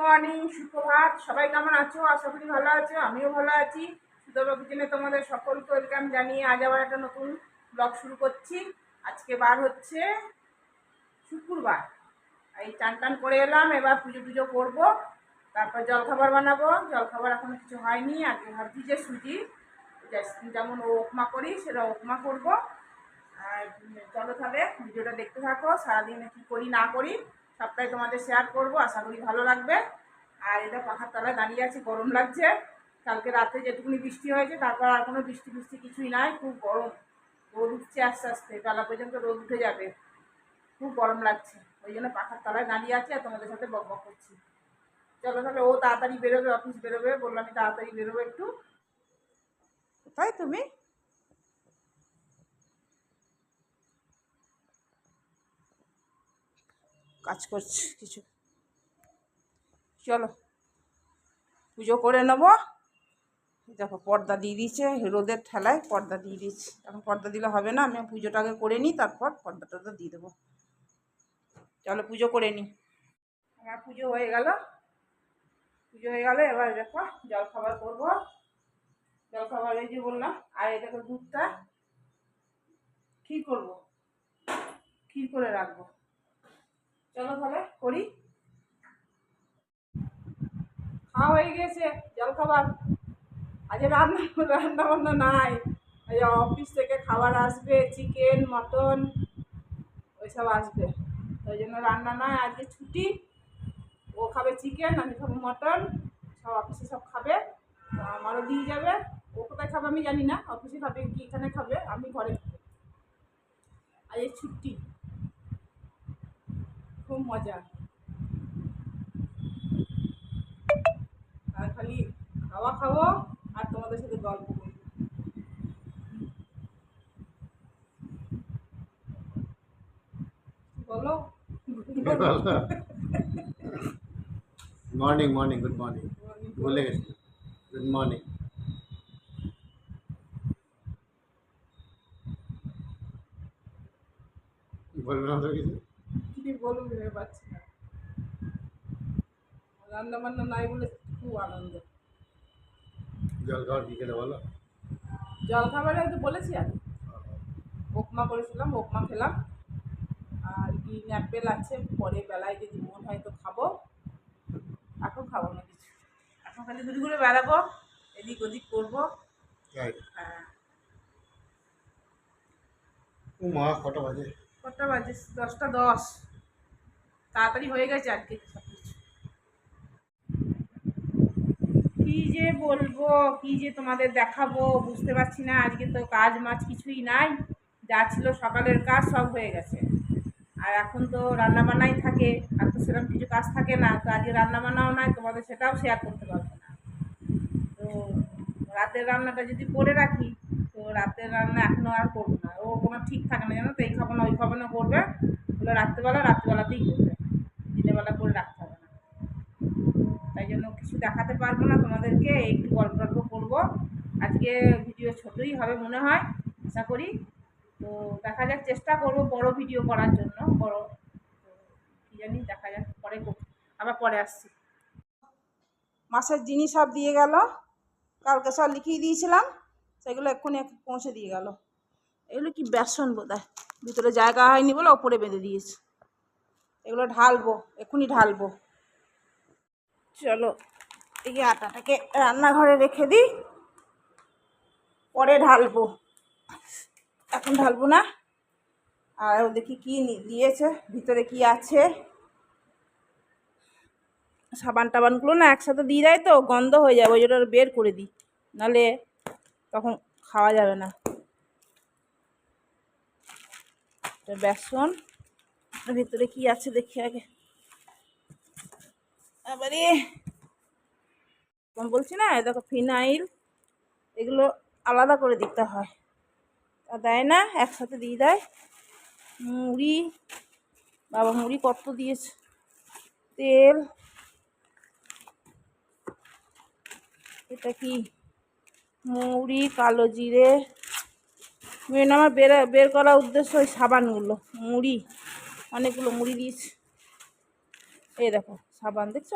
Morning সুপ্রভাত। সবাই কেমন আছো? আশা করি ভালো আছো, আমিও ভালো আছি। সুতরাং কিচেনে তোমাদের সকলকে ওয়েলকাম জানিয়ে আজ আবার একটা নতুন ব্লগ শুরু করছি। আজকে বার হচ্ছে শুক্রবার। এই চান টান করে এলাম, এবার পুজো টুজো করব। তারপর জলখাবার বানাবো। জলখাবার এখনও কিছু হয়নি আগে ভাবছি যে সুজি। যেমন ও উপমা করি সেটা উপমা করব। আর চলো তাহলে ভিডিওটা দেখতে থাকো, সারাদিনে কী করি না করি। সবটাই তোমাদের শেয়ার করব, আশা করি ভালো লাগবে। আর এটা পাখার তলায় দাঁড়িয়ে আছি, গরম লাগছে। কালকে রাতে যেটুকুনি বৃষ্টি হয়েছে, তারপর আর কোনো বৃষ্টি বৃষ্টি কিছুই নাই, খুব গরম। রোদ উঠছে আস্তে আস্তে, বেলা পর্যন্ত রোদ উঠে যাবে। খুব গরম লাগছে, ওই জন্য পাখার তলায় দাঁড়িয়ে আছে আর তোমাদের সাথে বক বক করছি। চলো তাহলে ও তাড়াতাড়ি বেরোবে, অফিস বেরোবে, বললাম আমি তাড়াতাড়ি বেরোবো একটু। কোথায় তুমি? কাজ করছি, কিছু। চলো, পুজো করে নেব। দেখো, পর্দা দিয়ে দিয়েছে, রোদের ঠেলায় পর্দা দিয়ে দিয়েছে। এখন পর্দা দিলে হবে না আমি পুজোটা আগে করে নিই, তারপর পর্দা টর্দা দিয়ে দেবো। চলো, পুজো করে নিই। আমার পুজো হয়ে গেল। পুজো হয়ে গেল, এবার দেখো জল খাবার করব। জল খাবার এই যে বললাম, আর দেখো দুধটা। ক্ষীর করব। ক্ষীর করে রাখব। চলো তাহলে করি। খাওয়া হয়ে গেছে, জল খাবার। আজ রান্না রান্না বান্না নাই। অফিস থেকে খাবার আসবে চিকেন মটন ওইসব আসবে। ওই জন্য রান্না নয় আজকে ছুটি। ও খাবে চিকেন আমি খাব মটন সব অফিসে সব খাবে। আমারও দিয়ে যাবে। ও কোথায় খাবে আমি জানি না অফিসে খাবে কি, এখানে খাবে, আমি ঘরে খাব। আজ ছুটি। খুব মজা আর খালি খাওয়া খাব আর তোমাদের সাথে গল্প করব বলো। মর্নিং মর্নিং গুড মর্নিং ভুলে গেছি। গুড মর্নিং বলবে না তো কিছু? কি বলব ভেবে পাচ্ছি না। রান্না বান্না নাই বলে খুব আনন্দ। জল খাওয়ার কি খেলে বলো? জল খাবারে তো বলেছি আমি। উপমা করেছিলাম উপমা খেলাম। আর গ্রিন অ্যাপেল আছে পরে বেলায় যদি মন হয় তো খাব। এখন খাব না কিছু। এখন খালি ঘুরে ঘুরে বেড়াবো এদিক ওদিক করব। হ্যাঁ। মা কটা বাজে? কটা বাজে? দশটা দশ। তাড়াতাড়ি হয়ে গেছে আজকে কী। যে বলব, কী যে তোমাদের দেখাবো, বুঝতে পারছি না। আজকে তো কাজ মাছ কিছুই নাই, যা ছিল সকালের কাজ সব হয়ে গেছে। আর এখন তো রান্নাবান্নাই থাকে, আর তো সেরকম কিছু কাজ থাকে না। তো আজকে রান্নাবান্নাও নাই, তোমাদের সেটাও শেয়ার করতে পারব না। তো রাতের রান্নাটা যদি করে রাখি, তো রাতের রান্না এখনও আর করব না। ও কোনো ঠিক থাকে না, জানো তো? এই খাব না, ওই খাব না করবে। ওগুলো রাত্রেবেলা, রাত্রেবেলাতেই করবে। দিনের করে রাখতে হবে না। তাই জন্য কিছু দেখাতে পারব না তোমাদেরকে, একটু গল্প টল্প করব। আজকে ভিডিও ছোটোই হবে মনে হয়, আশা করি। তো দেখা যাক, চেষ্টা করব বড় ভিডিও করার জন্য, বড় কী জানি, দেখা যাক, পরে আবার পরে আসছি। মাসের জিনিস সব দিয়ে গেল, কালকে সব লিখিয়ে দিয়েছিলাম, সেগুলো এক্ষুনি এক- পৌঁছে দিয়ে গেল। এগুলো কি বেসন বোধ হয় ভিতরে জায়গা হয়নি বলে ওপরে বেঁধে দিয়েছে। এগুলো ঢালবো এক্ষুনি ঢালবো। চলো, এই আটাটাকে রান্নাঘরে রেখে দিই, পরে ঢালবো। এখন ঢালবো না। আর দেখি কী দিয়েছে, ভিতরে কি আছে? সাবান টাবানগুলো না একসাথে দিয়ে দেয় তো, গন্ধ হয়ে যাবে, ওই জন্য বের করে দিই। নাহলে তখন খাওয়া যাবে না। বেসন। ভিতরে কি আছে দেখি আগে। আবারে। বলছি না দেখো ফিনাইল, এগুলো আলাদা করে দিতে হয়। তা দেয় না, একসাথে দিয়ে দেয়। মুড়ি, বাবা মুড়ি কত দিয়েছে? তেল। এটা কি? মুড়ি, কালো জিরে। মেন আমার বের বের করার উদ্দেশ্য ওই সাবানগুলো, মুড়ি। অনেকগুলো মুড়ি দিয়েছি। এই দেখো, সাবান দেখছ?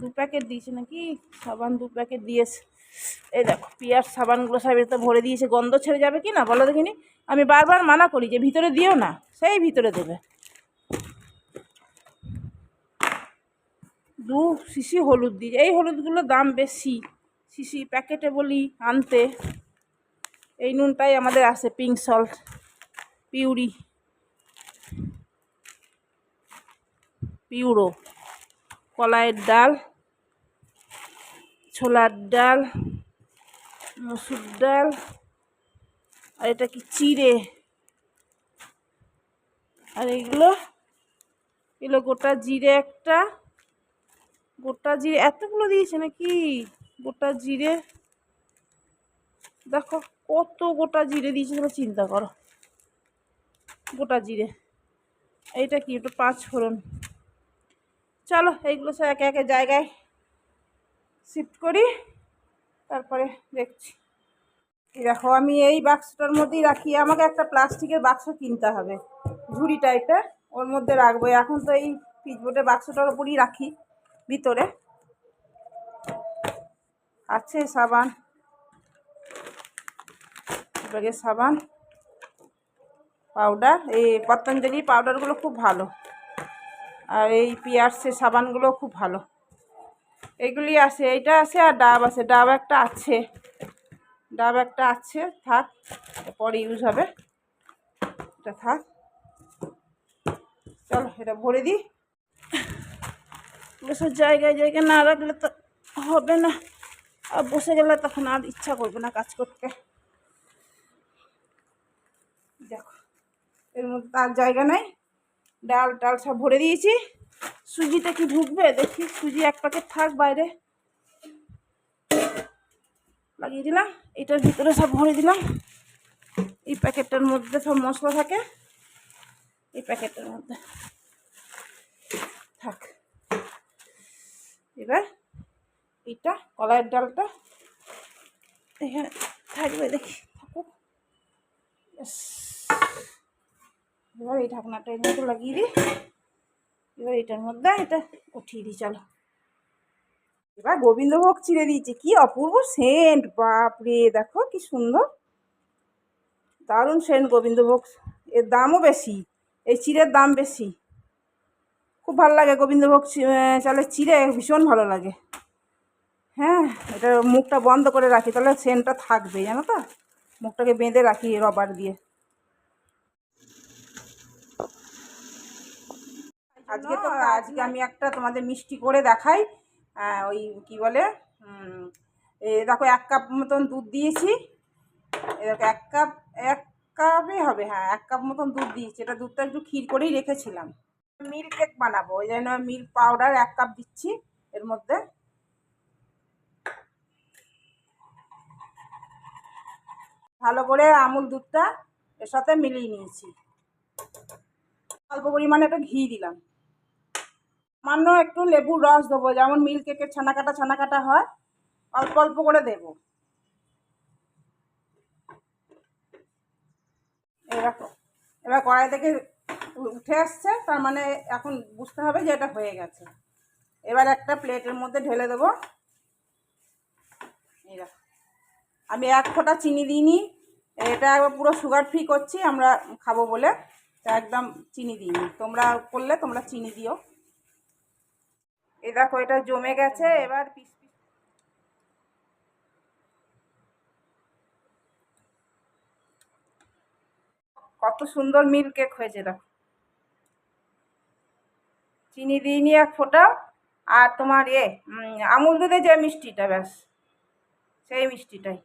দু প্যাকেট দিয়েছে নাকি? সাবান দু প্যাকেট দিয়েছে। এই দেখো পিয়ার সাবানগুলো সব এতে ভরে দিয়েছে। গন্ধ ছেড়ে যাবে কি না? বলো দেখিনি? আমি বারবার মানা করি যে ভিতরে দিও না, সেই ভিতরে দেবে। দু শিশি হলুদ দিয়েছে এই হলুদগুলোর দাম বেশি। শিশি প্যাকেটে বলি আনতে। এই নুনটাই আমাদের আছে পিঙ্ক সল্ট, পিউরি। পিউরো। কলাইয়ের ডাল, ছোলার ডাল, মসুর ডাল, আর এটা কি চিড়ে? আর এগুলো এগুলো গোটা জিরে একটা। গোটা জিরে, এতগুলো দিয়েছে নাকি? গোটা জিরে। দেখো কত গোটা জিরে দিয়েছে, তোমরা চিন্তা করো। গোটা জিরে। এইটা কি? একটু পাঁচ ফোড়ন। চলো, এইগুলো সব একে একে জায়গায় শিফট করি, তারপরে দেখছি। দেখো, আমি এই বাক্সটার মধ্যেই রাখি, আমাকে একটা প্লাস্টিকের বাক্স কিনতে হবে, ঝুড়ি টাইপের ওর মধ্যে রাখব। এখন তো এই পিচবোর্ডের বাক্সটার উপরই রাখি, ভিতরে। আছে সাবান সাবান পাউডার এই পতঞ্জলি পাউডারগুলো খুব ভালো। আর এই পিয়ার্সের সাবানগুলো খুব ভালো। এগুলি আছে, এইটা আছে আর ডাব আছে। ডাব একটা আছে। ডাব একটা আছে, থাক পরে ইউজ হবে। এটা থাক। চলো, এটা ভরে দিই। বসে জায়গায় জায়গায় না রাখলে তো হবে না। আর বসে গেলে তখন আর ইচ্ছা করবে না কাজ করতে। দেখো, এর মধ্যে তার জায়গা নেই। ডাল টাল সব ভরে দিয়েছি। সুজিটা কি ঢুকবে? দেখি, সুজি এক প্যাকেট থাক বাইরে। লাগিয়ে দিলাম, এটার ভিতরে সব ভরে দিলাম। এই প্যাকেটটার মধ্যে সব মশলা থাকে। এই প্যাকেটের মধ্যে। থাক। এবার এটা কলাইয়ের ডালটা এখানে থাকবে, দেখি। থাকুক। এবার এই ঢাকনাটা এর মধ্যে লাগিয়ে দিই। এবার এটার মধ্যে এটা উঠিয়ে দিই, চলো। এবার গোবিন্দভোগ চিড়ে দিয়েছি, কি অপূর্ব সেন্ট, বাপরে, দেখো কি সুন্দর। দারুণ সেন্ট গোবিন্দভোগ, এর দামও বেশি, এই চিড়ের দাম বেশি। খুব ভালো লাগে গোবিন্দভোগ চালের চিড়ে ভীষণ ভালো লাগে। হ্যাঁ এটা মুখটা বন্ধ করে রাখি, তাহলে সেন্টটা থাকবে জানো তো? মুখটাকে বেঁধে রাখি রবার দিয়ে। আজকে তো আজকে আমি একটা তোমাদের মিষ্টি করে দেখাই। ওই কি বলে? দেখো এক কাপ মতন দুধ দিয়েছি। দেখো এক কাপ এক কাপই হবে হ্যাঁ এক কাপ মতন দুধ দিয়েছি। এটা দুধটা একটু ক্ষীর করেই রেখেছিলাম। মিল্ক কেক বানাবো ওই জন্য মিল্ক পাউডার এক কাপ দিচ্ছি এর মধ্যে। ভালো করে আমুল দুধটা এর সাথে মিলিয়ে নিয়েছি। অল্প পরিমাণে একটু ঘি দিলাম। সামান্য একটু লেবুর রস দেবো, যেমন মিল কেকের ছানা কাটা ছানা কাটা হয়, অল্প অল্প করে দেবো। দেখো এবার কড়াই থেকে উঠে আসছে, তার মানে এখন বুঝতে হবে যে এটা হয়ে গেছে। এবার একটা প্লেটের মধ্যে ঢেলে দেবো। দেখো আমি এক ফোঁটা চিনি দিইনি, এটা একবার পুরো সুগার ফ্রি করছি, আমরা খাব বলে একদম চিনি দিইনি। তোমরা করলে, তোমরা চিনি দিও। এই দেখো, এটা জমে গেছে, এবার পিস পিস। কত সুন্দর মিল্ক কেক হয়েছে, দেখো। চিনি দিইনি এক ফোঁটা, আর তোমার এ আমুল দুধে যে মিষ্টিটা, ব্যাস, সেই মিষ্টিটাই।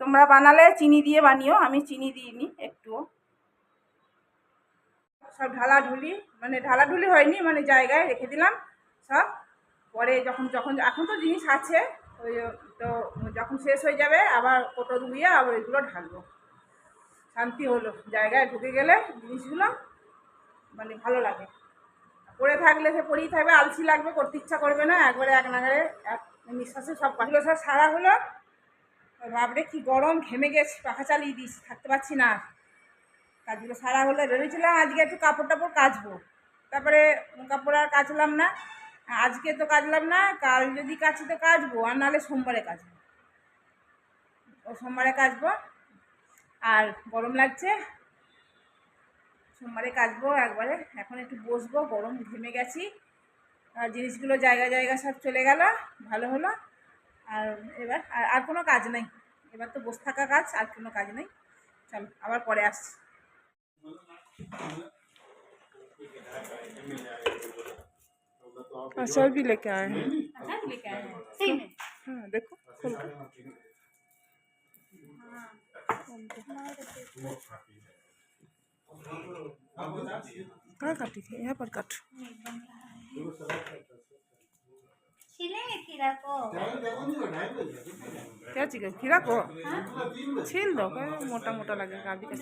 তোমরা বানালে, চিনি দিয়ে বানিও, আমি চিনি দিইনি, একটুও। সব ঢালাঢুলি মানে ঢালাঢুলি হয়নি মানে জায়গায় রেখে দিলাম সব। পরে যখন যখন, এখন তো জিনিস আছে, ওই তো যখন শেষ হয়ে যাবে, আবার কোটো ধুয়ে আবার এগুলো ঢালবো। শান্তি হলো, জায়গায় ঢুকে গেলে জিনিসগুলো মানে ভালো লাগে। পড়ে থাকলে সে পড়েই থাকবে, আলসি লাগবে, করতে ইচ্ছা করবে না, একবারে এক নাগারে, এক নিঃশ্বাসে সব পাখিগুলো সব সারা হলো বাপরে কি গরম, ঘেমে গেছে, পাখা চালিয়ে দিস, থাকতে পারছি না। কাজগুলো। সারা হলে ভেবেছিলাম আজকে একটু কাপড় টাপড় কাচবো। তারপরে কাপড় আর কাচলাম না। আজকে তো কাচলাম না, কাল যদি কাচি তো কাচবো, আর নাহলে সোমবারে কাচবো। ও সোমবারে কাচবো, আর গরম লাগছে। সোমবারে কাচবো, একবারে এখন একটু বসবো, গরম ঘেমে গেছি। আর জিনিসগুলো জায়গা জায়গা সব চলে গেল, ভালো হলো। আর এবার, আর আর কোনো কাজ নেই। এবার তো বসে থাকা কাজ, আর কোনো কাজ নেই। চলো, আবার পরে আসছি। अच्छा भी लेके आए हैं। लेके आए हैं। सही में? हाँ देखो खोल कहाँ काटी थी? यहाँ पर काट। क्या चाहिए खीरा को छील दो क्या मोटा मोटा लगेगा अभी का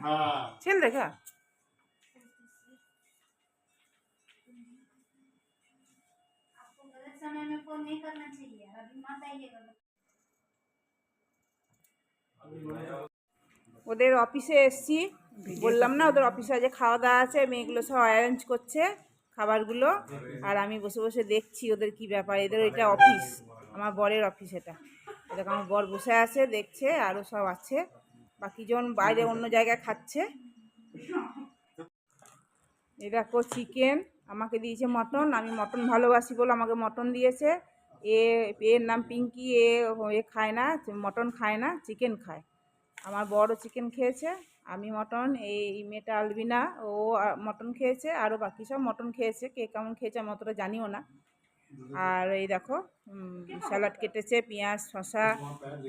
हाँ छील दे क्या आपको गलत समय में फोन नहीं करना चाहिए अभी मत आइएगा ওদের অফিসে এসছি বললাম না ওদের অফিসে আজ খাওয়া দাওয়া আছে মেয়েগুলো সব অ্যারেঞ্জ করছে খাবারগুলো আর আমি বসে বসে দেখছি ওদের কি ব্যাপার এদের এটা অফিস আমার বরের অফিস এটা। এরকম আমার বর বসে আছে দেখছে আরও সব আছে। বাকিজন বাইরে অন্য জায়গায় খাচ্ছে। এটা কো চিকেন আমাকে দিয়েছে মটন আমি মটন ভালোবাসি বলে আমাকে মটন দিয়েছে। এ এর নাম পিঙ্কি এ এ খায় না মটন খায় না চিকেন খায়। আমার বড় চিকেন খেয়েছে। আমি মটন, এই মেয়েটা আলবিনা, ও মটন খেয়েছে আরও বাকি সব মটন খেয়েছে, কে কেমন খেয়েছে আমি অতটা জানিও না। আর এই দেখো স্যালাড কেটেছে, পেঁয়াজ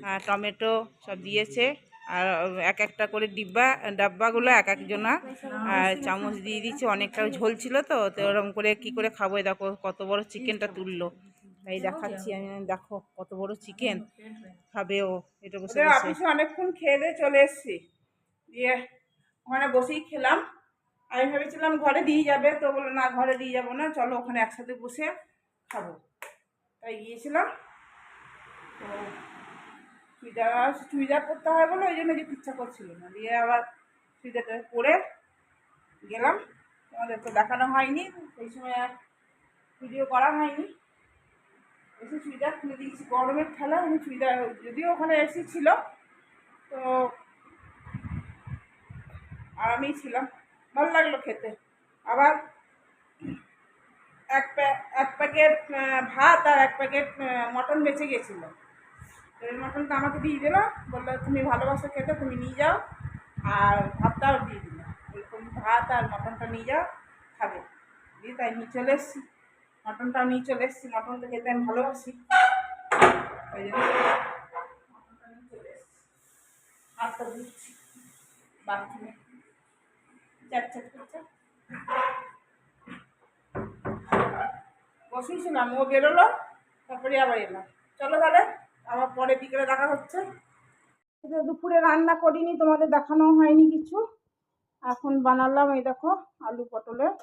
আর টমেটো সব দিয়েছে, আর এক একটা করে ডিব্বা, ডাব্বাগুলো এক একজনা, আর চামচ দিয়ে দিচ্ছে অনেকটা ঝোল ছিল তো তো ওরকম করে কি করে খাব দেখো, কত বড় চিকেনটা তুললো। তাই দেখাচ্ছি আমি, দেখো কত বড় চিকেন, খাবে ও, এটা বসে অনেকক্ষণ খেয়ে দিয়ে চলে এসেছি। দিয়ে ওখানে বসেই খেলাম। আমি ভেবেছিলাম ঘরে দিয়ে যাবে, তো বলল, না, ঘরে দিয়ে যাব না, চলো ওখানে একসাথে বসে খাব। তাই গিয়েছিলাম। তো চুড়িদার চুড়িদার পরতে হয় বলে ওই জন্য যেতে ইচ্ছা করছিল না। দিয়ে আবার চুড়িদারটা পরে গেলাম। তোমাদের তো দেখানো হয়নি, সেই সময় আর ভিডিও করা হয়নি। এসে চুড়িদার খুলে দিয়েছি। গরমের খেলা আমি চুড়িদার, যদিও ওখানে এসি ছিল তো আরামেই ছিলাম, ভালো লাগল খেতে। আবার এক এক প্যাকেট ভাত আর এক প্যাকেট মটন বেঁচে গেছিল। মটনটা আমাকে দিয়ে দিল, বলল, তুমি ভালোবাসো খেতে, তুমি নিয়ে যাও। আর ভাতটাও দিয়ে দিল। তুমি ভাত আর মটনটা নিয়ে যাও, খাবে। দিয়ে তাই নিয়ে চলে এসেছি। মটনটাও নিয়ে চলে এসেছি, মটনটা খেতে আমি ভালোবাসি। ওই জন্য মটনটা নিয়ে চলে এসেছি। হাতটা ধুচ্ছি বাথরুমে। করছে বসেছিলাম ও বেরোলো, তারপরে আবার এলাম। চলো তাহলে, আবার পরে বিকেলে দেখা হচ্ছে। দুপুরে রান্না করিনি, তোমাদের দেখানো হয়নি কিছু। এখন বানালাম, এই দেখো, আলু পটলের।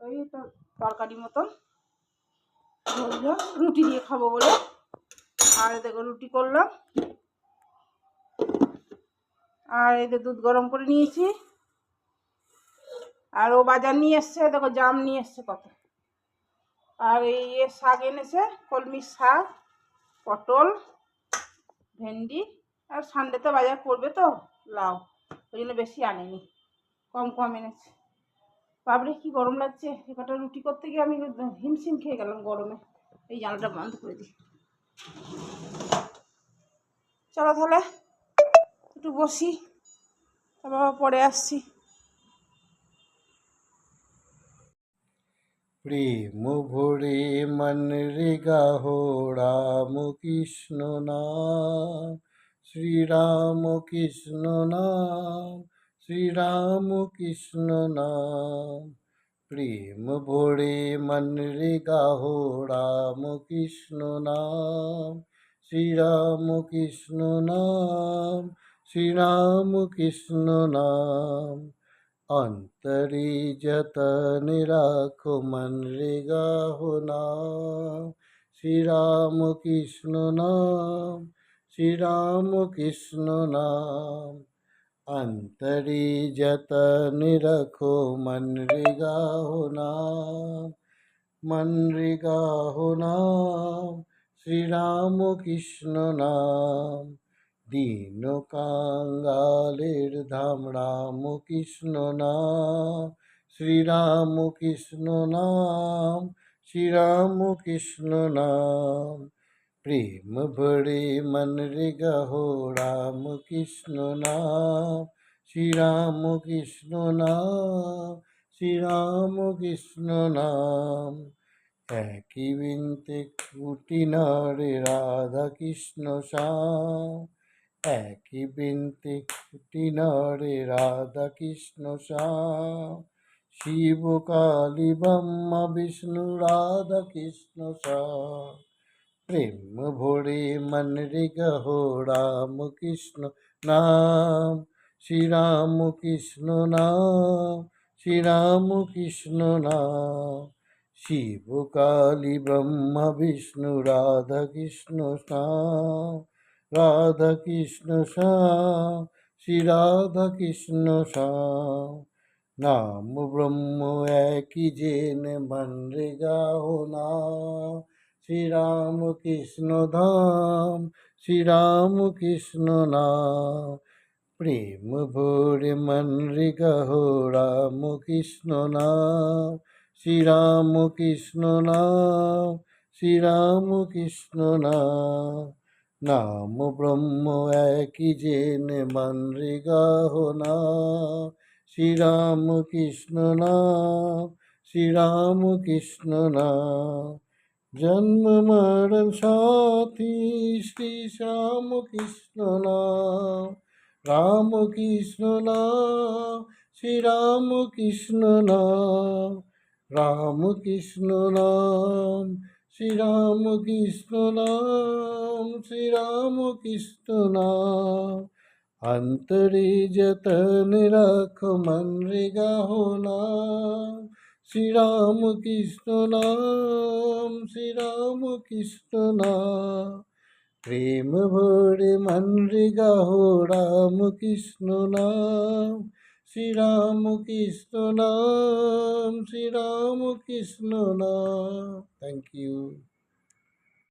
ওই তো তরকারি মতন। রুটি দিয়ে খাব বলে। আর দেখো, রুটি করলাম। আর এই যে দুধ গরম করে নিয়েছি। আর ও বাজার নিয়ে এসছে, দেখো জাম নিয়ে এসছে কত। আর এই শাক এনেছে কলমির শাক, পটল, ভেন্ডি, আর সানডেতে বাজার করবে তো লাউ, ওই জন্য বেশি আনেনি, কম কম এনেছে। বাবরে কি গরম লাগছে, এ কটা রুটি করতে গিয়ে আমি হিমশিম খেয়ে গেলাম গরমে। এই জানলাটা বন্ধ করে দিই। চলো তাহলে। একটু বসি, তারপর পরে আসছি। প্রেম ভরে মন রে গাহো রাম কৃষ্ণ নাম, শ্রীরাম কৃষ্ণ নাম, শ্রীরাম কৃষ্ণ নাম। প্রেম ভরে মন রে গাহো রাম কৃষ্ণ নাম, শ্রীরাম কৃষ্ণ নাম শ্রীরাম কৃষ্ণ নাম অন্তরে যতন রাখো মন রে গাহো নাম শ্রীরাম কৃষ্ণ নাম শ্রীরাম কৃষ্ণ নাম अंतरी जतन रखो मनरेगा हो नाम मनरेगा हो नाम শ্রী রাম কৃষ্ণ নাম দীন কাঙ্গালের ধাম রামকৃষ্ণ নাম, শ্রীরাম কৃষ্ণ নাম, শ্রীরাম কৃষ্ণ নাম। প্রেম ভরে মন রে গহো রাম কৃষ্ণ নাম, শ্রীরাম কৃষ্ণ নাম, শ্রীরাম কৃষ্ণ নাম। একই বিন্তে কুটি নরে রাধা কৃষ্ণ শাম একই বিনতে কুটি নরে রাধা কৃষ্ণ শ্যাম। শিব কালী ব্রহ্মা বিষ্ণু রাধা কৃষ্ণ শ্যাম। প্রেম ভরে মন রে গহো রাম কৃষ্ণ নাম। শ্রী রাম কৃষ্ণ নাম শ্রী রাম কৃষ্ণ নাম। শিব কালী ব্রহ্মা বিষ্ণু রাধা কৃষ্ণ শ্যাম। রাধা কৃষ্ণ শ্রী রাধা কৃষ্ণ নাম ব্রহ্ম একই জেন, মন রে গাও নাম শ্রী রাম কৃষ্ণ ধাম, শ্রী রাম কৃষ্ণ নাম। প্রেম ভরে মন রে রাম কৃষ্ণ নাম। শ্রী রাম কৃষ্ণ নাম, শ্রী রাম কৃষ্ণ নাম। নাম ব্রহ্ম একই জেন মন রে গাহো নাম শ্রী রাম কৃষ্ণ নাম শ্রী রাম কৃষ্ণ নাম জন্ম মরণ সাথী শ্রী শ্যাম কৃষ্ণ নাম রাম কৃষ্ণ নাম শ্রী রাম কৃষ্ণ নাম রাম কৃষ্ণ নাম শ্রীরাম কৃষ্ণ নাম শ্রীরাম কৃষ্ণ নাম। অন্তরে যতন রাখ মন রে গাহো নাম শ্রীরাম কৃষ্ণ নাম শ্রীরাম কৃষ্ণ নাম। প্রেম ভরে মন রে গাহো রাম কৃষ্ণ নাম। শ্রীরামকৃষ্ণ নাম শ্রীরামকৃষ্ণ নাম। Thank you